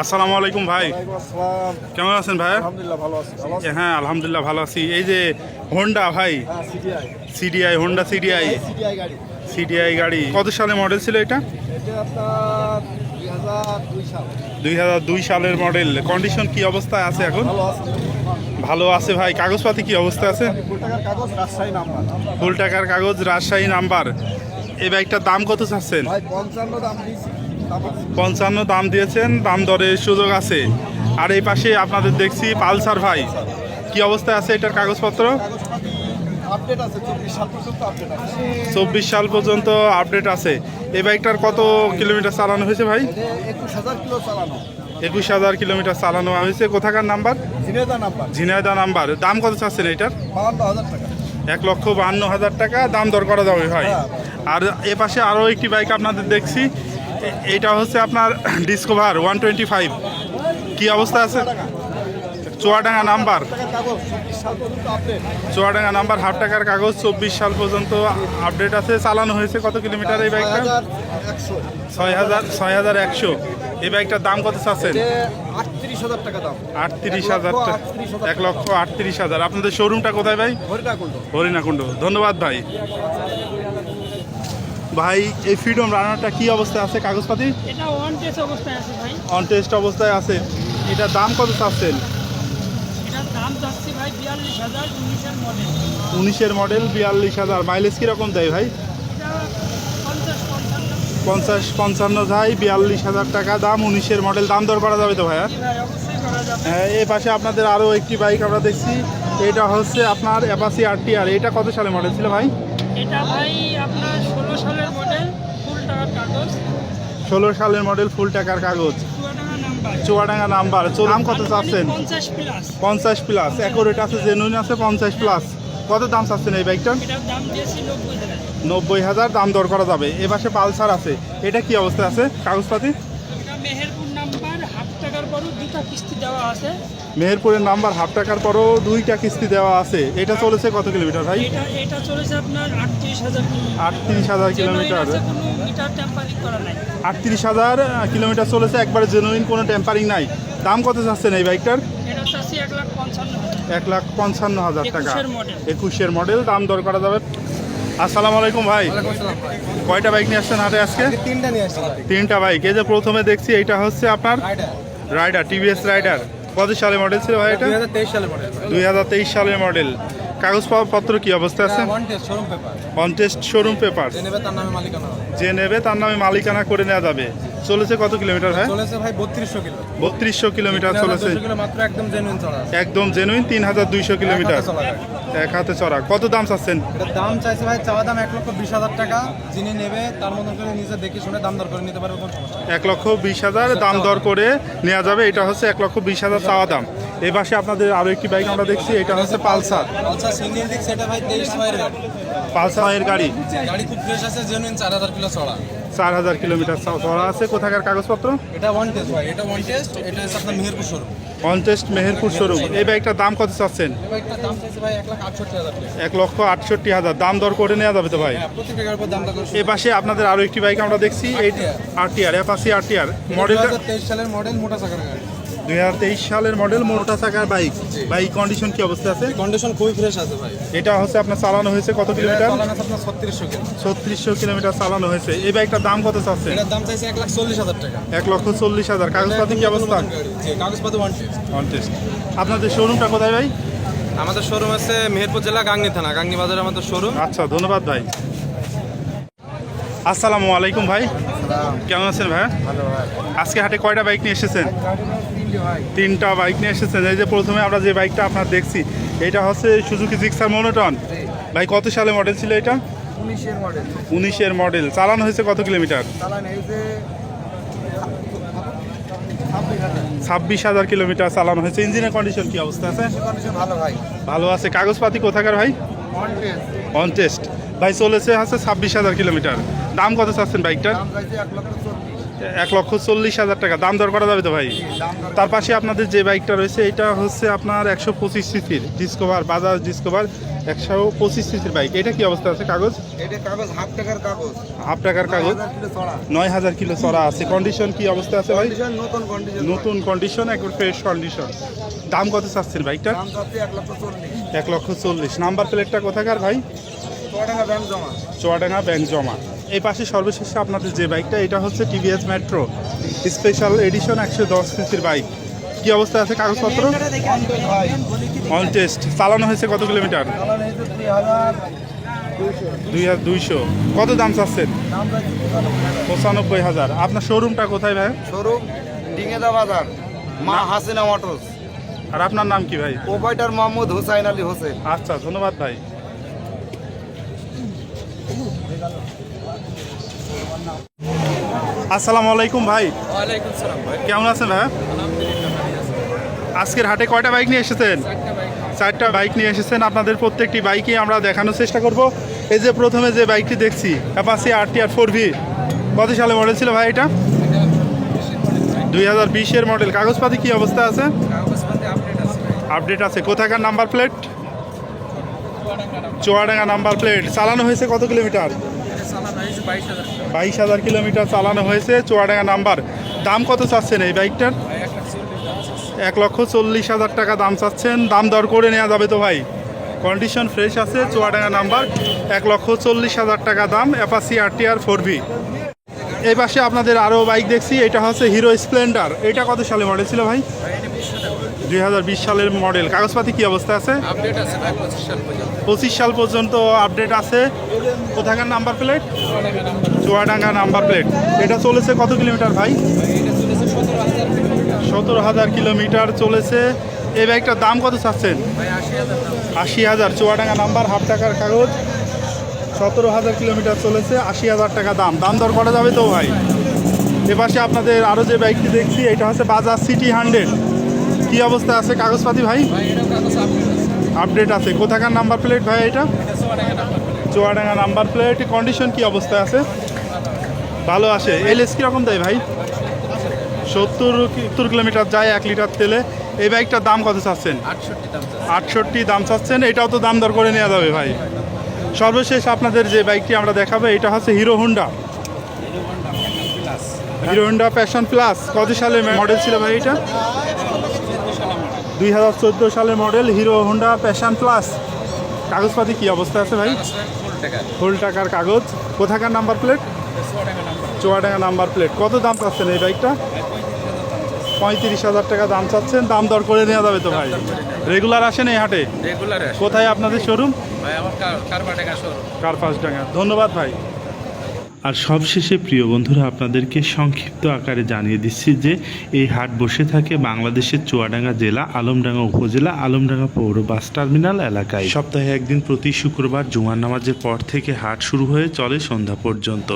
আসসালামু আলাইকুম ভাই। কেমন আছেন ভাই? হ্যাঁ আলহামদুলিল্লাহ ভালো আছি। এই যে হোন্ডা ভাই সিডিআই হোন্ডা সিডিআই সিডিআই গাড়ি। কত সালে মডেল ছিল এটা? দুই হাজার দুই সালের মডেল কন্ডিশন কি অবস্থায় আছে এখন? ভালো আছে। ভাই। কাগজপাতি কি অবস্থা আছে? ফুল টাকার কাগজ রাজশাহী নাম্বার। এই বাইকটার দাম কত চাচ্ছেন? পঞ্চান্ন দাম পঞ্চান্ন দাম দিয়েছেন দাম দরের সুযোগ আছে। আর এই পাশে আপনাদের দেখছি পালসার ভাই। কি অবস্থায় আছে এটার কাগজপত্র? চব্বিশ সাল পর্যন্ত আপডেট আছে। এই বাইকটার কত কিলোমিটার চালানো হয়েছে ভাই? একুশ হাজার কিলোমিটার চালানো হয়েছে। কোথাকার নাম্বার? ঝিনাইদা নাম্বার। দাম কত চাচ্ছেন এটার? এক লক্ষ বাহান্ন হাজার টাকা। দাম দর করা যাবে ভাই। আর এ পাশে আরও একটি বাইক আপনাদের দেখছি। এটা হচ্ছে আপনার ডিসকভার ওয়ান টোয়েন্টি ফাইভ কী অবস্থা আছে? Chuadanga number. Chuadanga number half টাকার কাগজ চব্বিশ সাল পর্যন্ত আপডেট আছে। চালানো হয়েছে কত কিলোমিটার এই বাইকটা ছয় হাজার ছয় হাজার একশো। এই বাইকটার দাম কত চাচ্ছেন? আটত্রিশ হাজার টাকা দাম। আটত্রিশ হাজার এক লক্ষ আটত্রিশ হাজার। আপনাদের শোরুমটা কোথায় ভাই? হরিটা কুণ্ড হরিণাকুণ্ড। ধন্যবাদ ভাই। ভাই এই ফ্রিডম রানারটা কি অবস্থায় আছে কাগজপাতি? এটা ওয়ান টেস্ট অবস্থায় আছে ভাই। অন টেস্ট অবস্থায় আছে। এটার দাম কত চাচ্ছেন? এটার দাম যাচ্ছে ভাই বিয়াল্লিশ হাজার উনিশের মডেল উনিশের মডেল বিয়াল্লিশ হাজার। মাইলেজ কীরকম দেয় ভাই? এটা পঞ্চাশ পঞ্চান্ন। যাই বিয়াল্লিশ হাজার টাকা দাম উনিশের মডেল দাম দর করা যাবে তো ভাইয়া? ভাই হ্যাঁ এই পাশে আপনাদের আরও একটি বাইক আমরা দেখছি। এটা হচ্ছে আপনার অ্যাপাসি আর এটা কত সালে মডেল ছিল ভাই? এটা ভাই আপনার সালের মডেল ফুল টাকার কাগজ। ষোলো সালের মডেল ফুল টাকার কাগজ। চুয়াডাঙ্গা নাম্বার নাম্বার দাম কত চাচ্ছেন? পঞ্চাশ প্লাস অ্যাকোরেট আছে জেনুইন আছে পঞ্চাশ প্লাস কত দাম চাচ্ছেন এই বাইকটার নব্বই হাজার। দাম দর করা যাবে। এ পাশে পালসার আছে। এটা কি অবস্থা আছে? কাগজপাতি? মেহেরপুর নাম্বার হাফ টাকার পরও দুটা কিস্তি দেওয়া আছে। মেহেরপুরের নাম্বার হাফ টাকার পরও দুইটা কিস্তি দেওয়া আছে। এটা চলেছে কত কিলোমিটার ভাই? এটা এটা চলেছে আপনার আটত্রিশ হাজার আটত্রিশ হাজার কিলোমিটার। আটত্রিশ হাজার কিলোমিটার চলেছে একবারে জেনুইন কোনো টেম্পারিং নাই। দাম কত চাচ্ছেন এই বাইকটার? এক লাখ পঞ্চান্ন। হাজার টাকা। একুশের মডেল দাম দর করা যাবে। আসসালামু আলাইকুম ভাই। কয়টা বাইক নিয়ে আসছেন হাটে আজকে? তিনটা নিয়ে আসছি তিনটা বাইক। এই যে প্রথমে দেখছি এইটা হচ্ছে আপনার রাইডার টিভিএস রাইডার কত সালে মডেল ছিল ভাই এটা? দুই হাজার তেইশ সালের মডেল কাগজপত্র কি অবস্থা আছে? Test showroom paper showroom paper তার নামে মালিকানা যে নেবে তার নামে মালিকানা করে নেওয়া যাবে। চলেছে কত কিলোমিটার ভাই? চলেছে ভাই বত্রিশশো কিলো। বত্রিশশো কিলোমিটার চলেছে। মাত্র একদম জেনুইন চলা একদম জেনুইন তিন হাজার দুইশো কিলোমিটার। এক হাতে চড়া। কত দাম চাচ্ছেন? দাম চাইছে ভাই চাওয়া দাম এক লক্ষ বিশ হাজার টাকা। যিনি নেবে তার মতন করে নিজে দেখে শুনে দাম দর করে নিতে পারবে কোনো সমস্যা এক লক্ষ বিশ হাজার দাম দর করে নেওয়া যাবে। এটা হচ্ছে এক লক্ষ বিশ হাজার চাওয়া দাম। এই পাশে আপনাদের আরও একটি বাইক আমরা দেখছি। এটা হচ্ছে পালসার। আচ্ছা সিঙ্গেল দিক সেটা ভাই তেইশ ছয়ের গাড়ি। গাড়ি। গাড়ি খুব ফ্রেশ আছে জেনুইন চার হাজার কিলো চড়া। চার হাজার কিলোমিটার চড়া আছে। কোথাকার কাগজপত্র? এটা ওয়ান টেস্ট ভাই এটা ওয়ান টেস্ট এটা হচ্ছে আপনার Meherpur showroom contest Meherpur showroom এই বাইকটার দাম কত চাচ্ছেন? এক লক্ষ আটষট্টি হাজার। দাম দর করে নেওয়া যাবে তো ভাই? হ্যাঁ, এ পাশে আপনাদের আরও একটি বাইক আমরা দেখছি। এই আরটিআর অ্যাপাসি আরটিআর মডেলটা মডেলটা তেইশ সালের মডেল মোটা চাকার গাড়ি। দুই হাজার তেইশ সালের মডেল মোটা চাকার বাইক বাইক কন্ডিশন কি অবস্থা আছে? কন্ডিশন খুবই ফ্রেশ আছে ভাই। এটা হচ্ছে আপনার চালানো হয়েছে কত কিলোমিটার? চালান আছে আপনার ছত্রিশশো কিলো। ছত্রিশশো কিলোমিটার চালানো হয়েছে। এই বাইকটার দাম কত চাচ্ছে এটার দাম চাইছে এক লাখ চল্লিশ হাজার টাকা। এক লক্ষ চল্লিশ হাজার। কাগজপাতি কি অবস্থা? কাগজপাতি ওয়ান টেস্ট আপনাদের শোরুমটা কোথায় ভাই? আমাদের শোরুম আছে মেহেরপুর জেলা গাংনি থানা। গাংনি বাজারে আমাদের শোরুম আচ্ছা ধন্যবাদ ভাই। আসসালামু আলাইকুম ভাই। কেমন আছেন ভাই? ভালো ভাই। আজকে হাটে কয়টা বাইক নিয়ে এসেছেন? তিনটে বাইক নিয়ে এসেছেন। এই যে প্রথমে আমরা যে বাইকটা আপনার দেখছি এটা হচ্ছে সুজুকি জিক্সার মোনোটন ভাই কত সালে মডেল ছিল এটা? উনিশের মডেল চালানো হয়েছে কত কিলোমিটার? ছাব্বিশ হাজার কিলোমিটার চালানো হয়েছে। ইঞ্জিনের কন্ডিশন কি অবস্থা আছে? ভালো আছে। কাগজপাতি কোথাকার ভাই? অন টেস্ট ভাই চলেছে হচ্ছে ছাব্বিশ হাজার কিলোমিটার। দাম কত চাচ্ছেন বাইকটার? এক লক্ষ চল্লিশ হাজার টাকা। দাম দর করা যাবে তো ভাই? তার পাশে আপনাদের যে বাইকটা রয়েছে এটা হচ্ছে আপনার একশো পঁচিশ সিসির ডিসকভার বাজাজ ডিসকভার একশো পঁচিশ সিসির বাইক। এটা কি অবস্থা আছে? কাগজ? এটা কাগজ হাফ টাকার কাগজ। হাফ টাকার কাগজ? নয় হাজার কিলো চড়া আছে। কন্ডিশন কি অবস্থা আছে ভাই? নতুন কন্ডিশন নতুন কন্ডিশন একবার ফ্রেশ কন্ডিশন দাম কত চাচ্ছেন চাচ্ছি এক লক্ষ চল্লিশ। নাম্বার প্লেটটা কোথাকার ভাই? ছ ব্যাংক জমা। চুয়াডাঙ্গা ব্যাংক জমা। এই পাশে সর্বশেষে আপনাদের যে বাইকটা এটা হচ্ছে টিভিএস মেট্রো স্পেশাল এডিশন একশো দশ সিসির বাইক। কি অবস্থা আছে কাগজপত্র অন টেস্ট চালানো হয়েছে কত কিলোমিটার? দুই হাজার দুইশো। কত দাম চাচ্ছেন? পঁচানব্বই হাজার। আপনার শোরুমটা কোথায় ভাই? শোরুম ডিঙেদা বাজার মা হাসিনা মোটরস। আর আপনার নাম কি ভাই? প্রোপাইটার মোহাম্মদ হুসাইন আলী হোসেন। আচ্ছা ধন্যবাদ ভাই। আসসালামু আলাইকুম ভাই। কেমন আছেন ভাই? আজকের হাটে কয়টা বাইক নিয়ে এসেছেন? চারটা বাইক নিয়ে এসেছেন। আপনাদের প্রত্যেকটি বাইকই আমরা দেখানোর চেষ্টা করব। এই যে প্রথমে যে বাইকটি দেখছি অ্যাপাসি আর টি আর ফোর ভি কত সালে মডেল ছিল ভাই এটা? দুই হাজার বিশের মডেল কাগজপাতি কি অবস্থা আছে? আপডেট আছে কোথাকার number plate Chuadanga number plate চালানো হয়েছে কত কিলোমিটার? বাইশ হাজার। কিলোমিটার চালানো হয়েছে। চুয়াডাঙ্গা নাম্বার দাম কত চাচ্ছেন এই বাইকটার? এক লক্ষ চল্লিশ হাজার টাকা দাম চাচ্ছেন। দাম দর করে নেওয়া যাবে তো ভাই? কন্ডিশন ফ্রেশ আছে চুয়াডাঙ্গা নাম্বার এক লক্ষ চল্লিশ হাজার টাকা দাম অ্যাপাসি আর টি আর ফোর ভি এই পাশে আপনাদের আরও বাইক দেখছি এটা হচ্ছে হিরো স্প্লেন্ডার। এটা কত সালে মডেল ছিল ভাই? দুই হাজার বিশ সালের মডেল। কাগজপাতি কি অবস্থা আছে? আপডেট আছে পঁচিশ সাল পর্যন্ত? পঁচিশ সাল পর্যন্ত আপডেট আছে। কোথাকার number plate? Chuadanga number plate. এটা চলেছে কত কিলোমিটার ভাই? ভাই এটা চলেছে সতেরো হাজার কিলোমিটার। চলেছে। এই বাইকটার দাম কত চাচ্ছেন? আশি হাজার চুয়াডাঙ্গা নাম্বার হাফ টাকার কাগজ। সতেরো হাজার কিলোমিটার চলেছে আশি হাজার টাকা দাম। দাম দর করা যাবে তো ভাই? এপাশে আপনাদের আরও যে বাইকটি দেখছি এটা হচ্ছে বাজাজ সিটি হান্ড্রেড কী অবস্থা আছে কাগজপাতি ভাই? আপডেট আছে। কোথাকার নাম্বার প্লেট ভাই এটা? চুয়াডাঙ্গা নাম্বার প্লেট কন্ডিশন কি অবস্থায় আছে? ভালো আছে। এলএস কীরকম দেয় ভাই? সত্তর সত্তর কিলোমিটার যায় এক লিটার তেলে। এই বাইকটার দাম কত চাচ্ছেন? আটষট্টি দাম চাচ্ছেন। এটাও তো দাম দর করে নেওয়া যাবে ভাই। সর্বশেষ আপনাদের যে বাইকটি আমরা দেখাবো এটা হচ্ছে Hero Honda Hero Honda Passion plus কত সালে মডেল ছিল ভাই এটা? দুই হাজার চোদ্দ সালের model Hero Honda Passion plus. কাগজপাতি কি অবস্থা আছে ভাই? ফুল টাকার কাগজ। কোথাকার number plate? Chuadanga number. Plate. কত দাম চাচ্ছেন এই বাইকটা? পঁয়ত্রিশ হাজার টাকা দাম চাচ্ছেন। দাম দর করে নেওয়া যাবে তো ভাই? রেগুলার আসেন এই হাটে? রেগুলার কোথায় আপনাদের শোরুম ভাই আমার টাকা? ধন্যবাদ ভাই। আর সবশেষে, প্রিয় বন্ধুরা, আপনাদেরকে সংক্ষিপ্ত আকারে জানিয়ে দিচ্ছি যে, এই হাট বসে থাকে বাংলাদেশের চুয়াডাঙ্গা জেলা, আলমডাঙ্গা উপজেলা, আলমডাঙ্গা পৌর বাস টার্মিনাল এলাকায়। সপ্তাহে একদিন প্রতি শুক্রবার জুমার নামাজের পর থেকে হাট শুরু হয়ে চলে সন্ধ্যা পর্যন্ত।